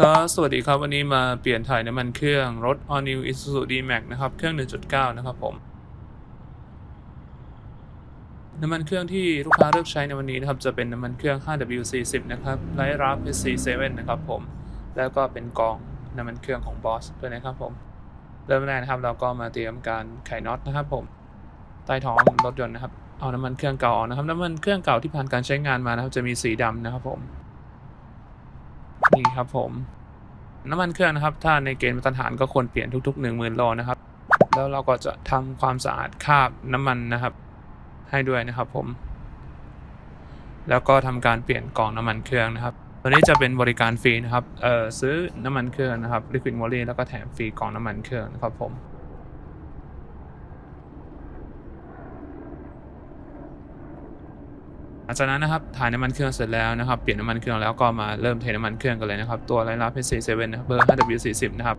ครับสวัสดีครับ วันนี้มาเปลี่ยนถ่ายน้ำมันเครื่องรถ All New Isuzu D-Max นะครับ เครื่อง 1.9 นะครับผม น้ำมันเครื่องที่ลูกค้าเลือกใช้ในวันนี้นะครับ จะเป็นน้ำมันเครื่อง 5W40 นะครับไลท์รับ SC7 นะครับผม แล้วก็เป็นกองน้ำมันเครื่องของ Boss ด้วยนะครับผม เริ่มแรกนะครับ เราก็มาเตรียมการไขน็อตนะครับผม ใต้ท้องรถยนต์นะครับ เอาน้ำมันเครื่องเก่าออกนะครับ น้ำมันเครื่องเก่าที่ผ่านการใช้งานมานะครับ จะมีสีดำนะครับผม นี่ครับผม น้ำมันเครื่องนะครับ ถ้าในเกณฑ์มาตรฐานก็ควรเปลี่ยนทุก ๆ 1 0,000โลนะครับ แล้วเราก็จะทำความสะอาดคราบน้ำมันนะครับ ให้ด้วยนะครับผม แล้วก็ทำการเปลี่ยนกล่องน้ำมันเครื่องนะครับตัวนี้จะเป็นบริการฟรีนะครับ เอ่อซื้อน้ำมันเครื่องนะครับ Liquid Moly แล้วก็แถมฟรีกล่องน้ำมันเครื่องนะครับผม หลังจากนั้นนะครับถ่ายน้ำมันเครื่องเสร็จแล้วนะครับเปลี่ยนน้ำมันเครื่องแล้วก็มาเริ่มเทน้ำมันเครื่องกันเลยนะครับตัวไลลาเพสซีเซเว่นนะครับเบอร์ 5W40 นะครับ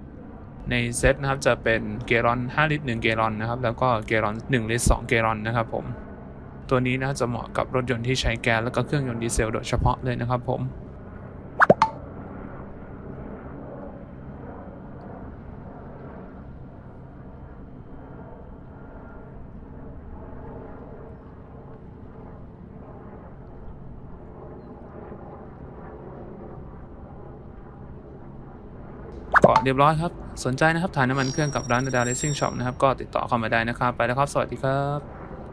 ในเซตนะครับจะเป็นเกลอน 5 ลิตร 1 เกลอนนะครับแล้วก็เกลอน 1 ลิตร 2 เกลอนนะครับผมตัวนี้นะจะเหมาะกับรถยนต์ที่ใช้แก๊สแล้วก็เครื่องยนต์ดีเซลโดยเฉพาะเลยนะครับผม ก็เรียบร้อยครับ สนใจนะครับถ่ายน้ำมันเครื่องกับร้านดาลิซิ่งช็อปนะครับ ก็ติดต่อเข้ามาได้นะครับ ไปแล้วครับ สวัสดีครับ